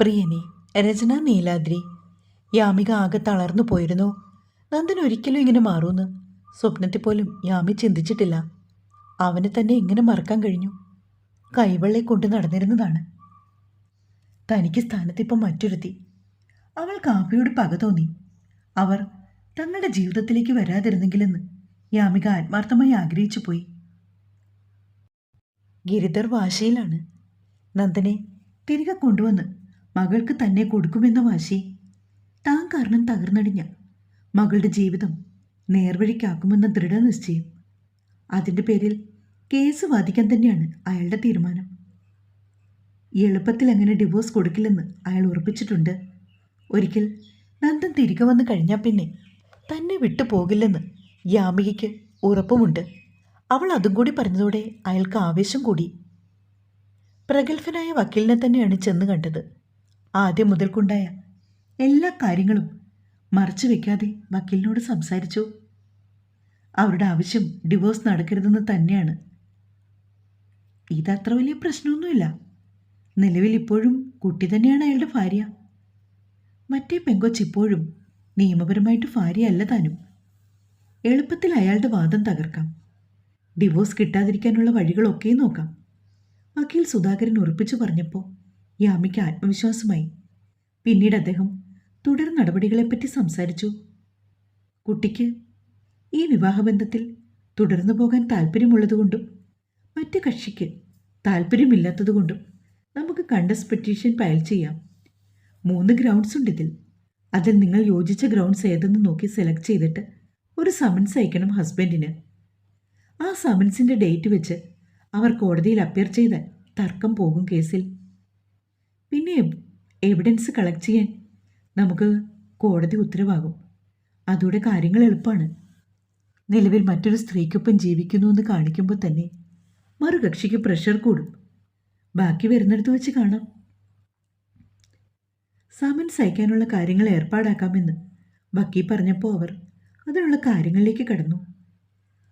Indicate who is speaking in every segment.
Speaker 1: പ്രിയനെ രചന നീലാദ്രി. യാമിക ആകെ തളർന്നു പോയിരുന്നു. നന്ദൻ ഒരിക്കലും ഇങ്ങനെ മാറൂന്ന്. സ്വപ്നത്തിൽ പോലും യാമി ചിന്തിച്ചിട്ടില്ല. അവനെ തന്നെ എങ്ങനെ മറക്കാൻ കഴിഞ്ഞു? കൈവെള്ളെ കൊണ്ട് നടന്നിരുന്നതാണ്. തനിക്ക് സ്ഥാനത്തിപ്പം മറ്റൊരുത്തി. അവൾ കാപ്പിയോട് പക തോന്നി. അവർ തങ്ങളുടെ ജീവിതത്തിലേക്ക് വരാതിരുന്നെങ്കിലെന്ന് യാമിക ആത്മാർത്ഥമായി ആഗ്രഹിച്ചു പോയി. ഗിരിധർ വാശിയിലാണ്. നന്ദനെ തിരികെ കൊണ്ടുവന്ന് മകൾക്ക് തന്നെ കൊടുക്കുമെന്ന വാശി. താൻ കാരണം തകർന്നടിഞ്ഞ മകളുടെ ജീവിതം നേർവഴിക്കാക്കുമെന്ന ദൃഢനിശ്ചയം. അതിന്റെ പേരിൽ കേസ് വാദിക്കാൻ തന്നെയാണ് അയാളുടെ തീരുമാനം. എളുപ്പത്തിൽ അങ്ങനെ ഡിവോഴ്സ് കൊടുക്കില്ലെന്ന് അയാൾ ഉറപ്പിച്ചിട്ടുണ്ട്. ഒരിക്കൽ നന്ദൻ തിരികെ വന്നു കഴിഞ്ഞാൽ പിന്നെ തന്നെ വിട്ടു പോകില്ലെന്ന് യാമികയ്ക്ക് ഉറപ്പുമുണ്ട്. അവൾ അതും കൂടി പറഞ്ഞതോടെ അയാൾക്ക് ആവേശം കൂടി. പ്രഗത്ഭനായ വക്കീലിനെ തന്നെയാണ് ചെന്ന് കണ്ടത്. ആദ്യം മുതൽക്കുണ്ടായ എല്ലാ കാര്യങ്ങളും മറച്ചു വെക്കാതെ വക്കീലിനോട് സംസാരിച്ചു. അവരുടെ ആവശ്യം ഡിവോഴ്സ് നടക്കരുതെന്ന് തന്നെയാണ്. ഇതത്ര വലിയ പ്രശ്നമൊന്നുമില്ല. നിലവിൽ ഇപ്പോഴും കുട്ടി തന്നെയാണ് അയാളുടെ ഭാര്യ. മറ്റേ പെങ്കൊച്ച് ഇപ്പോഴും നിയമപരമായിട്ട് ഭാര്യയല്ല താനും. എളുപ്പത്തിൽ അയാളുടെ വാദം തകർക്കാം. ഡിവോഴ്സ് കിട്ടാതിരിക്കാനുള്ള വഴികളൊക്കെ നോക്കാം. വക്കീൽ സുധാകരൻ ഉറപ്പിച്ചു പറഞ്ഞപ്പോൾ യാമിക്ക് ആത്മവിശ്വാസമായി. പിന്നീട് അദ്ദേഹം തുടർ നടപടികളെപ്പറ്റി സംസാരിച്ചു. കുട്ടിക്ക് ഈ വിവാഹബന്ധത്തിൽ തുടർന്നു പോകാൻ താല്പര്യമുള്ളതുകൊണ്ടും മറ്റ് കക്ഷിക്ക് താല്പര്യമില്ലാത്തതുകൊണ്ടും നമുക്ക് കണ്ടസ് പെറ്റീഷൻ ഫയൽ ചെയ്യാം. മൂന്ന് ഗ്രൗണ്ട്സ് ഉണ്ട് ഇതിൽ. അതിൽ നിങ്ങൾ യോജിച്ച ഗ്രൗണ്ട്സ് ഏതെന്ന് നോക്കി സെലക്ട് ചെയ്തിട്ട് ഒരു സമൻസ് അയക്കണം ഹസ്ബൻഡിന് ആ സമൻസിന്റെ ഡേറ്റ് വെച്ച് അവർ കോടതിയിൽ അപ്പിയർ ചെയ്താൽ തർക്കം പോകും കേസിൽ. പിന്നെ എവിഡൻസ് കളക്ട് ചെയ്യാൻ നമുക്ക് കോടതി ഉത്തരവാകും. അതോടെ കാര്യങ്ങൾ എളുപ്പമാണ് നിലവിൽ മറ്റൊരു സ്ത്രീക്കൊപ്പം ജീവിക്കുന്നു എന്ന് കാണിക്കുമ്പോൾ തന്നെ മറുകക്ഷിക്ക് പ്രഷർ കൂടും. ബാക്കി വരുന്നിടത്ത് വെച്ച് കാണാം. സമൻസ് അയക്കാനുള്ള കാര്യങ്ങൾ ഏർപ്പാടാക്കാമെന്ന് വക്കീൽ പറഞ്ഞപ്പോൾ അവർ അതിനുള്ള കാര്യങ്ങളിലേക്ക് കടന്നു.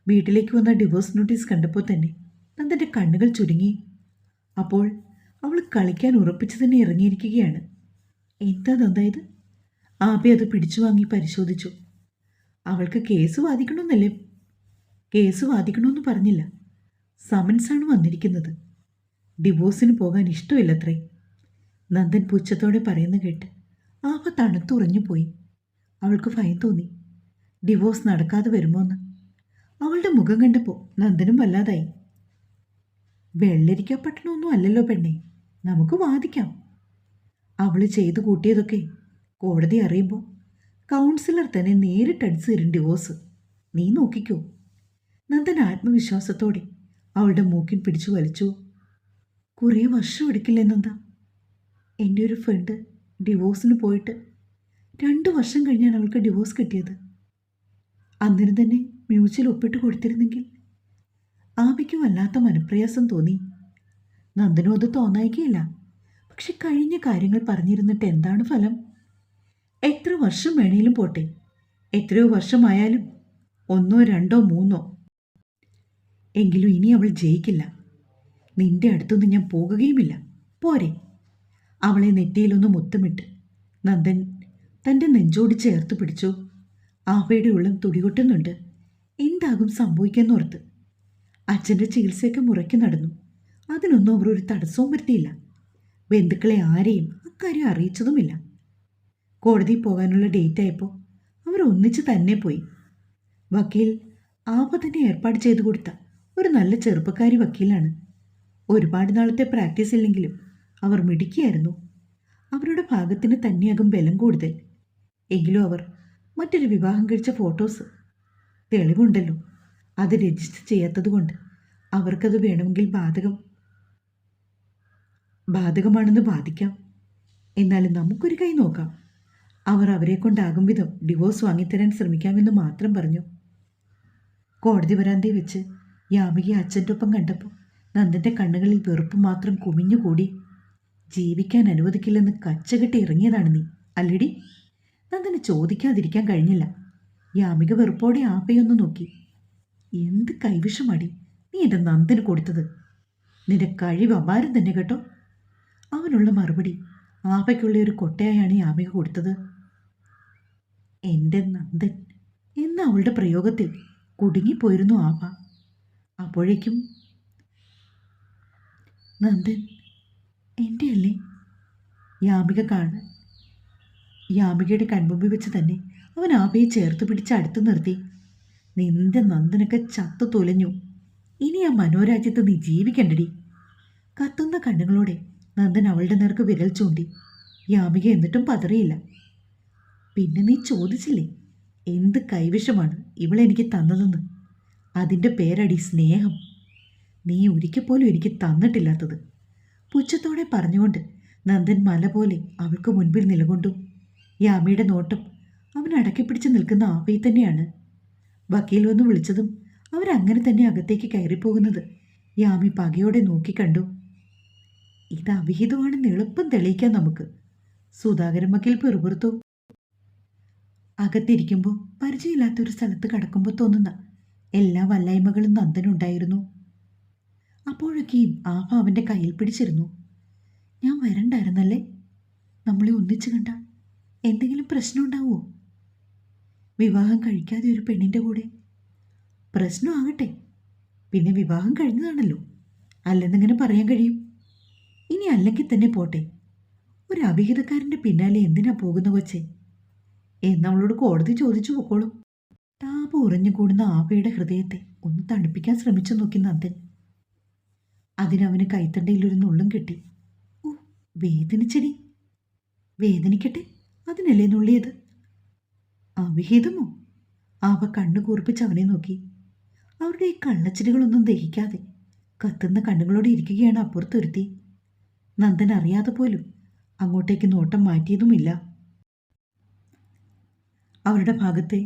Speaker 1: വീട്ടിലേക്ക് വന്ന ഡിവോഴ്സ് നോട്ടീസ് കണ്ടപ്പോൾ തന്നെ നന്ദന്റെ കണ്ണുകൾ ചുരുങ്ങി. അപ്പോൾ അവൾ കളിക്കാൻ ഉറപ്പിച്ചു തന്നെ ഇറങ്ങിയിരിക്കുകയാണ്. എന്താ നന്നായത് ആബി അത് പിടിച്ചു വാങ്ങി പരിശോധിച്ചു. അവൾക്ക് കേസ് വാദിക്കണമെന്നല്ലേ? കേസ് വാദിക്കണമെന്ന് പറഞ്ഞില്ല. സമൻസാണ് വന്നിരിക്കുന്നത്. ഡിവോഴ്സിന് പോകാൻ ഇഷ്ടമില്ലത്രേ. നന്ദൻ പുച്ഛത്തോടെ പറയുന്ന കേട്ട് ആവ തണുത്തുറഞ്ഞു പോയി. അവൾക്ക് ഭയം തോന്നി. ഡിവോഴ്സ് നടക്കാതെ വരുമോന്ന്. അവളുടെ മുഖം കണ്ടപ്പോൾ നന്ദനും വല്ലാതായി. വെള്ളരിക്ക പട്ടണമൊന്നും അല്ലല്ലോ പെണ്ണെ. നമുക്ക് വാദിക്കാം. അവൾ ചെയ്തു കൂട്ടിയതൊക്കെ കോടതി അറിയുമ്പോൾ കൗൺസിലർ തന്നെ നേരിട്ട് തരും ഡിവോഴ്സ് നീ നോക്കിക്കോ. നന്ദൻ ആത്മവിശ്വാസത്തോടെ അവളുടെ മൂക്കിൻ പിടിച്ചു വലിച്ചു. കുറേ വർഷം എടുക്കില്ലെന്നെന്താ എന്റെ ഒരു ഫ്രണ്ട് ഡിവോഴ്സിന് പോയിട്ട് രണ്ട് വർഷം കഴിഞ്ഞാണ് അവൾക്ക് ഡിവോഴ്സ് കിട്ടിയത്. അന്നേരം തന്നെ മ്യൂച്വൽ ഒപ്പിട്ട് കൊടുത്തിരുന്നെങ്കിൽ ആബിക്ക് വല്ലാത്ത മനപ്രയാസം തോന്നി. നന്ദനും അത് തോന്നായിക്കയില്ല പക്ഷെ കഴിഞ്ഞ കാര്യങ്ങൾ പറഞ്ഞിരുന്നിട്ട് എന്താണ് ഫലം? എത്ര വർഷം വേണേലും പോട്ടെ. എത്രയോ വർഷമായാലും ഒന്നോ രണ്ടോ മൂന്നോ. എങ്കിലും ഇനി അവൾ ജയിക്കില്ല. നിന്റെ അടുത്തൊന്നും ഞാൻ പോകുകയുമില്ല. പോരെ. അവളെ നെറ്റിയിലൊന്ന് മുത്തമിട്ട് നന്ദൻ തന്റെ നെഞ്ചോട് ചേർത്ത് പിടിച്ചു. ആവയുടെ ഉള്ളം തുടികൊട്ടുന്നുണ്ട്. എന്താകും സംഭവിക്കാന്നോർത്ത് അച്ഛന്റെ ചികിത്സയൊക്കെ മുറയ്ക്ക് നടന്നു. അതിനൊന്നും അവർ ഒരു തടസ്സവും വരുത്തിയില്ല. ബന്ധുക്കളെ ആരെയും അക്കാര്യം അറിയിച്ചതുമില്ല. കോടതി പോകാനുള്ള ഡേറ്റ് ആയപ്പോൾ അവർ ഒന്നിച്ച് തന്നെ പോയി. വക്കീൽ ആപ്പ തന്നെ ഏർപ്പാട് ചെയ്തു കൊടുത്ത ഒരു നല്ല ചെറുപ്പക്കാരി വക്കീലാണ്. ഒരുപാട് നാളത്തെ പ്രാക്ടീസ് ഇല്ലെങ്കിലും അവർ മിടുക്കിയായിരുന്നു. അവരുടെ ഭാഗത്തിന് തന്നെയാകും ബലം കൂടുതൽ. എങ്കിലും അവർ മറ്റൊരു വിവാഹം കഴിച്ച ഫോട്ടോസ് തെളിവുണ്ടല്ലോ. അത് രജിസ്റ്റർ ചെയ്യാത്തതുകൊണ്ട് അവർക്കത് വേണമെങ്കിൽ ബാധകം ബാധകമാണെന്ന് ബാധിക്കാം എന്നാലും നമുക്കൊരു കൈ നോക്കാം. അവർ അവരെ കൊണ്ടാകും വിധം ഡിവോഴ്സ് വാങ്ങിത്തരാൻ ശ്രമിക്കാമെന്ന് മാത്രം പറഞ്ഞു. കോടതി വരാന്തയിൽ വെച്ച് യാമികയെ അച്ഛന്റെ ഒപ്പം കണ്ടപ്പോൾ നന്ദന്റെ കണ്ണുകളിൽ വെറുപ്പ് മാത്രം കുമിഞ്ഞുകൂടി. ജീവിക്കാൻ അനുവദിക്കില്ലെന്ന് കച്ചകെട്ടി ഇറങ്ങിയതാണ് നീ അല്ലടി? നന്ദന് ചോദിക്കാതിരിക്കാൻ കഴിഞ്ഞില്ല. യാമിക വെറുപ്പോടെ ആപ്പയൊന്ന് നോക്കി. എന്ത് കൈവിഷമടി? നീ എന്റെ നന്ദന് കൊടുത്തത്. നിന്റെ കഴിവ് അപാരം തന്നെ കേട്ടോ. അവനുള്ള മറുപടി ആപയ്ക്കുള്ള ഒരു കൊട്ടയായാണ് ഈ ആമിക കൊടുത്തത്. എന്റെ നന്ദൻ എന്ന അവളുടെ പ്രയോഗത്തിൽ കുടുങ്ങിപ്പോയിരുന്നു ആപ അപ്പോഴേക്കും നന്ദൻ എന്റെ അല്ലേ യാമിക കാണാൻ യാമികയുടെ കൺമുമ്പിൽ വെച്ച് തന്നെ അവൻ ആപയെ ചേർത്ത് പിടിച്ച് അടുത്ത് നിർത്തി. നിന്റെ നന്ദനൊക്കെ ചത്തു തുലഞ്ഞു. ഇനി ആ മനോരാജ്യത്ത് നീ ജീവിക്കണ്ടടി. കത്തുന്ന കണ്ണുകളോടെ നന്ദൻ അവളുടെ നേർക്ക് വിരൽ ചൂണ്ടി. യാമിക എന്നിട്ടും പതറിയില്ല. പിന്നെ നീ ചോദിച്ചില്ലേ എന്ത് കൈവിഷമാണ് ഇവളെനിക്ക് തന്നതെന്ന്? അതിന്റെ പേരടി സ്നേഹം. നീ ഒരിക്കൽ പോലും എനിക്ക് തന്നിട്ടില്ലാത്തത്. പുച്ഛത്തോടെ പറഞ്ഞുകൊണ്ട് നന്ദൻ മല പോലെ അവൾക്ക് മുൻപിൽ നിലകൊണ്ടു. യാമിയുടെ നോട്ടം അവൻ അടക്കിപ്പിടിച്ച് നിൽക്കുന്ന ആവയെ തന്നെയാണ്. വക്കീൽ വന്ന് വിളിച്ചതും അവരങ്ങനെ തന്നെ അകത്തേക്ക് കയറിപ്പോകുന്നത് യാമി പകയോടെ നോക്കിക്കണ്ടു ഇത് അവിഹിതമാണെന്ന് എളുപ്പം തെളിയിക്കാം നമുക്ക്. സുധാകരൻ വക്കീൽ പെറുപുറത്തു. അകത്തിരിക്കുമ്പോൾ പരിചയമില്ലാത്തൊരു സ്ഥലത്ത് കടക്കുമ്പോൾ തോന്നുന്ന എല്ലാ വല്ലായ്മകളും നന്ദനുണ്ടായിരുന്നു. അപ്പോഴൊക്കെയും ആഫ അവന്റെ കയ്യിൽ പിടിച്ചിരുന്നു. ഞാൻ വരണ്ടായിരുന്നല്ലേ? നമ്മളെ ഒന്നിച്ചു കണ്ട എന്തെങ്കിലും പ്രശ്നം ഉണ്ടാവുമോ വിവാഹം കഴിക്കാതെ ഒരു പെണ്ണിന്റെ കൂടെ? പ്രശ്നമാകട്ടെ പിന്നെ വിവാഹം കഴിഞ്ഞതാണല്ലോ. അല്ലെന്നിങ്ങനെ പറയാൻ കഴിയും? ഇനി അല്ലെങ്കിൽ തന്നെ പോട്ടെ. ഒരു അവിഹിതക്കാരന്റെ പിന്നാലെ എന്തിനാ പോകുന്ന കൊച്ചേ? എന്നവളോട് കോടതി ചോദിച്ചു പൊക്കോളും. താപ ഉറഞ്ഞു കൂടുന്ന ആപയുടെ ഹൃദയത്തെ ഒന്ന് തണുപ്പിക്കാൻ ശ്രമിച്ചു നോക്കി നന്ദൻ. അതിനവന് കൈത്തണ്ടയിലൊരു നുള്ളും കിട്ടി. ഓ വേദനിച്ചടി. വേദനിക്കട്ടെ. അതിനല്ലേ നുള്ളിയത്? അവിഹിതമോ അവ കണ്ണു കൂർപ്പിച്ച് അവനെ നോക്കി. അവരുടെ ഈ കള്ളച്ചിരികളൊന്നും ദഹിക്കാതെ കത്തുന്ന കണ്ണുകളോടെ ഇരിക്കുകയാണ് അപ്പുറത്തൊരുത്തി. നന്ദൻ അറിയാതെ പോലും അങ്ങോട്ടേക്ക് നോട്ടം മാറ്റിയതുമില്ല. അവരുടെ ഭാഗത്തെ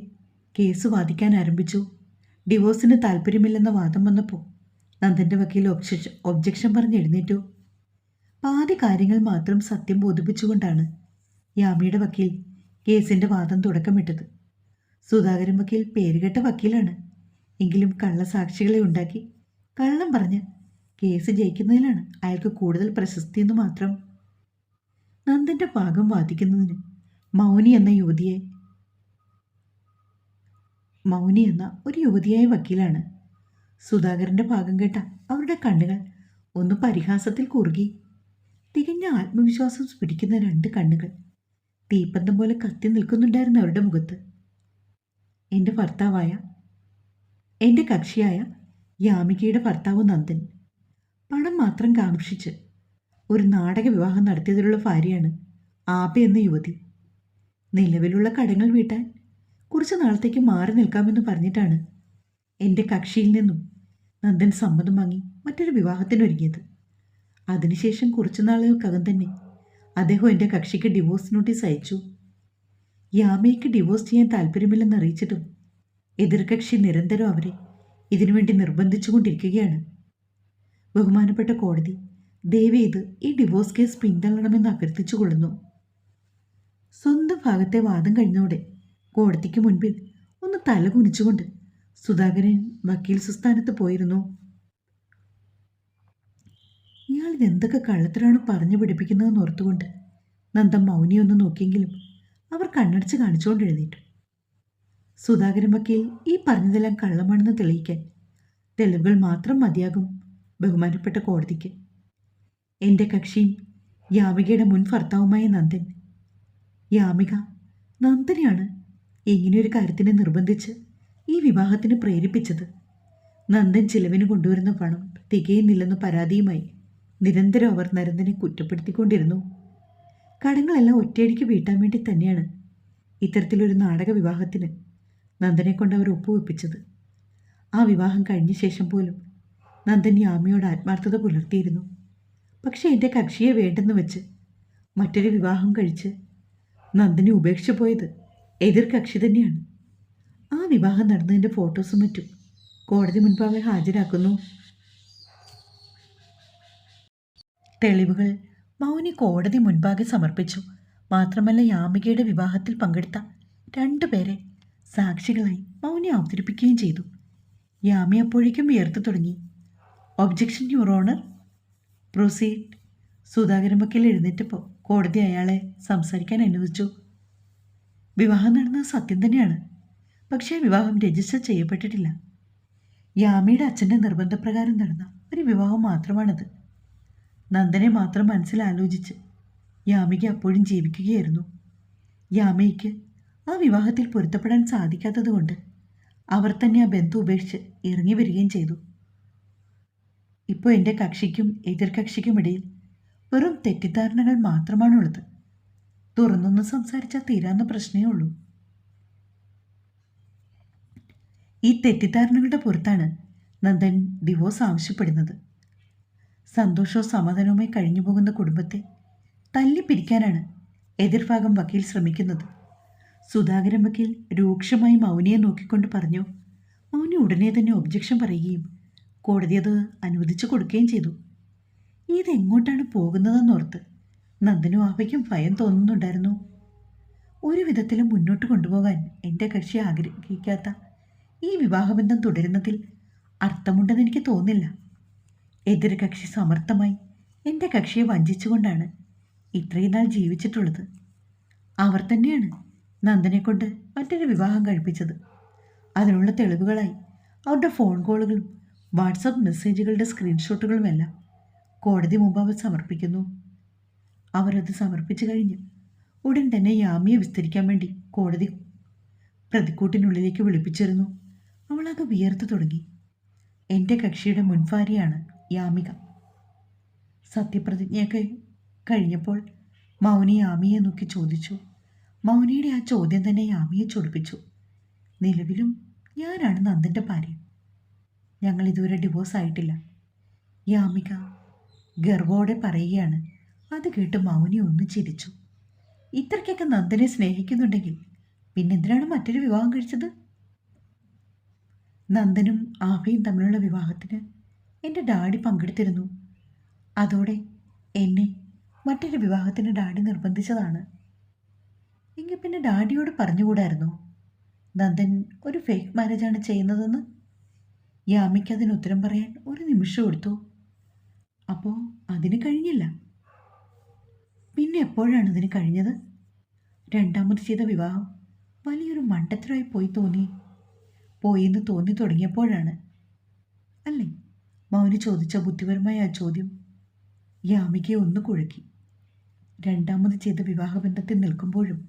Speaker 1: കേസ് വാദിക്കാൻ ആരംഭിച്ചു. ഡിവോഴ്സിന് താല്പര്യമില്ലെന്ന വാദം വന്നപ്പോൾ നന്ദന്റെ വക്കീൽ ഒബ്ജക്ഷൻ ഒബ്ജക്ഷൻ പറഞ്ഞ് എഴുന്നേറ്റു. പാതി കാര്യങ്ങൾ മാത്രം സത്യം ബോധിപ്പിച്ചുകൊണ്ടാണ് യാമിയുടെ വക്കീൽ കേസിന്റെ വാദം തുടക്കമിട്ടത്. സുധാകരൻ വക്കീൽ പേരുകെട്ട വക്കീലാണ്. എങ്കിലും കള്ളസാക്ഷികളെ ഉണ്ടാക്കി. കള്ളം പറഞ്ഞ് കേസ് ജയിക്കുന്നതിലാണ് അയാൾക്ക് കൂടുതൽ പ്രശസ്തി എന്ന് മാത്രം. നന്ദന്റെ ഭാഗം വാദിക്കുന്നതിന് മൗനി എന്ന യുവതിയെ മൗനി എന്ന ഒരു യുവതിയായ വക്കീലാണ്. സുധാകരന്റെ ഭാഗം കേട്ട അവരുടെ കണ്ണുകൾ ഒന്ന് പരിഹാസത്തിൽ കുറുകി. തികഞ്ഞ ആത്മവിശ്വാസം പിടിക്കുന്ന രണ്ട് കണ്ണുകൾ. തീപ്പന്തം പോലെ കത്തി നിൽക്കുന്നുണ്ടായിരുന്നു അവരുടെ മുഖത്ത്. എന്റെ ഭർത്താവായ എന്റെ കക്ഷിയായ യാമികയുടെ ഭർത്താവ് നന്ദൻ പണം മാത്രം കാക്ഷിച്ച് ഒരു നാടക വിവാഹം നടത്തിയതിലുള്ള ഭാര്യയാണ് ആപ എന്ന യുവതി. നിലവിലുള്ള കടങ്ങൾ വീട്ടാൻ കുറച്ച് നാളത്തേക്ക് മാറി നിൽക്കാമെന്ന് പറഞ്ഞിട്ടാണ് എന്റെ കക്ഷിയിൽ നിന്നും നന്ദൻ സമ്മതം വാങ്ങി മറ്റൊരു വിവാഹത്തിനൊരുങ്ങിയത് അതിനുശേഷം കുറച്ചു നാളുകൾക്കകം തന്നെ അദ്ദേഹം എന്റെ കക്ഷിക്ക് ഡിവോഴ്സ് നോട്ടീസ് അയച്ചു. യാമയ്ക്ക് ഡിവോഴ്സ് ചെയ്യാൻ താല്പര്യമില്ലെന്ന് അറിയിച്ചിട്ടും എതിർകക്ഷി നിരന്തരം അവരെ ഇതിനുവേണ്ടി നിർബന്ധിച്ചുകൊണ്ടിരിക്കുകയാണ്. ബഹുമാനപ്പെട്ട കോടതി ദയവേത് ഈ ഡിവോഴ്സ് കേസ് പിന്തള്ളണമെന്ന് അഭ്യർത്ഥിച്ചു കൊള്ളുന്നു. സ്വന്തം ഭാഗത്തെ വാദം കഴിഞ്ഞോടെ കോടതിക്ക് മുൻപിൽ ഒന്ന് തല കുനിച്ചുകൊണ്ട് സുധാകരൻ വക്കീൽ സുസ്ഥാനത്ത് പോയിരുന്നു. ഇയാൾ എന്തൊക്കെ കള്ളത്തിലാണ് പറഞ്ഞു പിടിപ്പിക്കുന്നതെന്ന് ഓർത്തുകൊണ്ട് നന്ദൻ മൗനിയൊന്ന് നോക്കിയെങ്കിലും അവർ കണ്ണടച്ച് കാണിച്ചുകൊണ്ട് എഴുന്നേറ്റു സുധാകരൻ വക്കീൽ ഈ പറഞ്ഞതെല്ലാം കള്ളമാണെന്ന് തെളിയിക്കാൻ തെളിവുകൾ മാത്രം മതിയാകും ബഹുമാനപ്പെട്ട കോടതിക്ക്. എന്റെ കക്ഷിയും യാമികയുടെ മുൻ ഭർത്താവുമായ നന്ദൻ. യാമിക നന്ദനെയാണ് ഇങ്ങനെയൊരു കാര്യത്തിനെ നിർബന്ധിച്ച് ഈ വിവാഹത്തിന് പ്രേരിപ്പിച്ചത്. നന്ദൻ ചിലവിന് കൊണ്ടുവരുന്ന പണം തികയുന്നില്ലെന്ന് പരാതിയുമായി നിരന്തരം അവർ നരന്തനെ കുറ്റപ്പെടുത്തിക്കൊണ്ടിരുന്നു. കടങ്ങളെല്ലാം ഒറ്റയടിക്ക് വീട്ടാൻ വേണ്ടി തന്നെയാണ് ഇത്തരത്തിലൊരു നാടക വിവാഹത്തിന് നന്ദനെ കൊണ്ട് അവർ ഒപ്പുവെപ്പിച്ചത്. ആ വിവാഹം കഴിഞ്ഞ ശേഷം പോലും നന്ദൻ യാമിയോട് ആത്മാർത്ഥത പുലർത്തിയിരുന്നു. പക്ഷേ എന്റെ കക്ഷിയെ വേണ്ടെന്ന് വെച്ച് മറ്റൊരു വിവാഹം കഴിച്ച് നന്ദനെ ഉപേക്ഷിച്ചു പോയത് എതിർ കക്ഷി തന്നെയാണ്. ആ വിവാഹം നടന്നതിന്റെ ഫോട്ടോസും മറ്റും കോടതി മുൻപാകെ ഹാജരാക്കുന്നു. തെളിവുകൾ മൗനി കോടതി മുൻപാകെ സമർപ്പിച്ചു. മാത്രമല്ല യാമികയുടെ വിവാഹത്തിൽ പങ്കെടുത്ത രണ്ടുപേരെ സാക്ഷികളായി മൗനി അവതരിപ്പിക്കുകയും ചെയ്തു. യാമി അപ്പോഴേക്കും ഉയർത്തു തുടങ്ങി. Objection your honour. Proceed. Sudhakaran വക്കീൽ എഴുന്നേറ്റപ്പോൾ കോടതി അയാളെ സംസാരിക്കാൻ അനുവദിച്ചു. വിവാഹം നടന്നത് സത്യം തന്നെയാണ്. പക്ഷേ വിവാഹം രജിസ്റ്റർ ചെയ്യപ്പെട്ടിട്ടില്ല. യാമിയുടെ അച്ഛന്റെ നിർബന്ധപ്രകാരം നടന്ന ഒരു വിവാഹം മാത്രമാണത്. നന്ദനെ മാത്രം മനസ്സിൽ ആലോചിച്ച് യാമിക അപ്പോഴും ജീവിക്കുകയായിരുന്നു. യാമയ്ക്ക് ആ വിവാഹത്തിൽ പൊരുത്തപ്പെടാൻ സാധിക്കാത്തതുകൊണ്ട് അവർ തന്നെ ആ ബന്ധു ഉപേക്ഷിച്ച് ഇറങ്ങി വരികയും ചെയ്തു. ഇപ്പോൾ എന്റെ കക്ഷിക്കും എതിർ കക്ഷിക്കും ഇടയിൽ വെറും തെറ്റിദ്ധാരണകൾ മാത്രമാണുള്ളത്. തുറന്നൊന്ന് സംസാരിച്ചാൽ തീരാവുന്ന പ്രശ്നമേ ഉള്ളൂ. ഈ തെറ്റിദ്ധാരണകളുടെ പുറത്താണ് നന്ദൻ ഡിവോഴ്സ് ആവശ്യപ്പെടുന്നത്. സന്തോഷവും സമാധാനവുമായി കഴിഞ്ഞു പോകുന്ന കുടുംബത്തെ തല്ലിപ്പിരിക്കാനാണ് എതിർഭാഗം വക്കീൽ ശ്രമിക്കുന്നത്. സുധാകരൻ വക്കീൽ രൂക്ഷമായി മൗനിയെ നോക്കിക്കൊണ്ട് പറഞ്ഞു മൗനി ഉടനെ തന്നെ ഒബ്ജക്ഷൻ പറയുകയും കോടതി അത് അനുവദിച്ചു കൊടുക്കുകയും ചെയ്തു. ഇതെങ്ങോട്ടാണ് പോകുന്നതെന്നോർത്ത് നന്ദനും ആവയ്ക്കും ഭയം തോന്നുന്നുണ്ടായിരുന്നു. ഒരു വിധത്തിലും മുന്നോട്ട് കൊണ്ടുപോകാൻ എന്റെ കക്ഷി ആഗ്രഹിക്കാത്ത ഈ വിവാഹബന്ധം തുടരുന്നതിൽ അർത്ഥമുണ്ടെന്ന് എനിക്ക് തോന്നില്ല. എതിർ കക്ഷി സമർത്ഥമായി എന്റെ കക്ഷിയെ വഞ്ചിച്ചുകൊണ്ടാണ് ഇത്രയും നാൾ ജീവിച്ചിട്ടുള്ളത്. അവർ തന്നെയാണ് നന്ദനെ കൊണ്ട് മറ്റൊരു വിവാഹം കഴിപ്പിച്ചത്. അതിനുള്ള തെളിവുകളായി അവരുടെ ഫോൺ കോളുകളും വാട്സപ്പ് മെസ്സേജുകളുടെ സ്ക്രീൻഷോട്ടുകളുമെല്ലാം കോടതി മുമ്പ് അവർ സമർപ്പിക്കുന്നു. അവരത് സമർപ്പിച്ചു കഴിഞ്ഞ് ഉടൻ തന്നെ യാമിയെ വിസ്തരിക്കാൻ വേണ്ടി കോടതി പ്രതിക്കൂട്ടിനുള്ളിലേക്ക് വിളിപ്പിച്ചിരുന്നു. അവളാകെ വിയർത്തു തുടങ്ങി. എന്റെ കക്ഷിയുടെ മുൻഭാര്യയാണ് യാമിക. സത്യപ്രതിജ്ഞയൊക്കെ കഴിഞ്ഞപ്പോൾ മൗനി യാമിയെ നോക്കി ചോദിച്ചു. മൗനിയുടെ ആ ചോദ്യം തന്നെ യാമിയെ ചൊടിപ്പിച്ചു. നിലവിലും ഞാനാണ് നന്ദന്റെ ഭാര്യ. ഞങ്ങൾ ഇതുവരെ ഡിവോഴ്സ് ആയിട്ടില്ല. യാമിക ഗർവോടെ പറയുകയാണ്. അത് കേട്ട് മൗനി ഒന്ന് ചിരിച്ചു. ഇത്രയ്ക്കൊക്കെ നന്ദനെ സ്നേഹിക്കുന്നുണ്ടെങ്കിൽ പിന്നെന്തിനാണ് മറ്റൊരു വിവാഹം കഴിച്ചത്? നന്ദനും ആഭയും തമ്മിലുള്ള വിവാഹത്തിന് എന്റെ ഡാഡി പങ്കെടുത്തിരുന്നു. അതോടെ എന്നെ മറ്റൊരു വിവാഹത്തിന് ഡാഡി നിർബന്ധിച്ചതാണ്. എങ്കിൽ പിന്നെ ഡാഡിയോട് പറഞ്ഞുകൂടായിരുന്നു? നന്ദൻ ഒരു ഫേക്ക് മാരേജാണ് ചെയ്യുന്നതെന്ന്? യാമിക്ക് അതിന് ഉത്തരം പറയാൻ ഒരു നിമിഷം എടുത്തു. അപ്പോൾ അതിന് കഴിഞ്ഞില്ല. പിന്നെ എപ്പോഴാണ് അതിന് കഴിഞ്ഞത്? രണ്ടാമത് ചെയ്ത വിവാഹം വലിയൊരു മണ്ടത്തരമായി പോയി തോന്നി. പോയി എന്ന് തോന്നി തുടങ്ങിയപ്പോഴാണ്. അല്ലേ? മൗനി ചോദിച്ച ബുദ്ധിപരമായ ആ ചോദ്യം യാമികയെ ഒന്ന് കുഴക്കി. രണ്ടാമത് ചെയ്ത വിവാഹബന്ധത്തിൽ നിൽക്കുമ്പോഴും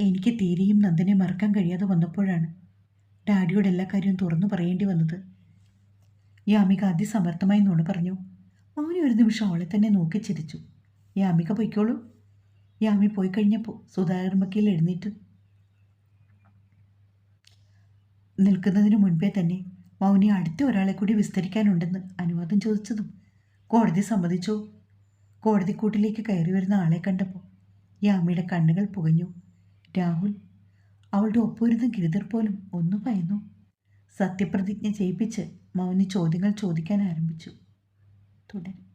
Speaker 1: എനിക്ക് തീരെയും നന്ദനെ മറക്കാൻ കഴിയാതെ വന്നപ്പോഴാണ് ഡാഡിയോട് എല്ലാ കാര്യവും തുറന്നു പറയേണ്ടി വന്നത്. യാമിക അതിസമർത്ഥമായി നുണ പറഞ്ഞു മൗനി ഒരു നിമിഷം അവളെ തന്നെ നോക്കി ചിരിച്ചു. യാമിക പൊയ്ക്കോളൂ. യാമി പോയി കഴിഞ്ഞപ്പോൾ സുധാകരൻ വക്കീൽ എഴുന്നേറ്റ് നിൽക്കുന്നതിന് മുൻപേ തന്നെ മൗനി അടുത്ത ഒരാളെ കൂടി വിസ്തരിക്കാനുണ്ടെന്ന് അനുവാദം ചോദിച്ചതും കോടതി സമ്മതിച്ചു. കോടതിക്കൂട്ടിലേക്ക് കയറി വരുന്ന ആളെ കണ്ടപ്പോൾ യാമിയുടെ കണ്ണുകൾ പുകഞ്ഞു. രാഹുൽ അവളുടെ ഒപ്പമിരുന്ന ഗിരിധർ പോലും ഒന്നു ഭയന്നു. സത്യപ്രതിജ്ഞ ചെയ്യിപ്പിച്ച് മൗനി ചോദ്യങ്ങൾ ചോദിക്കാൻ ആരംഭിച്ചു. തുടരും.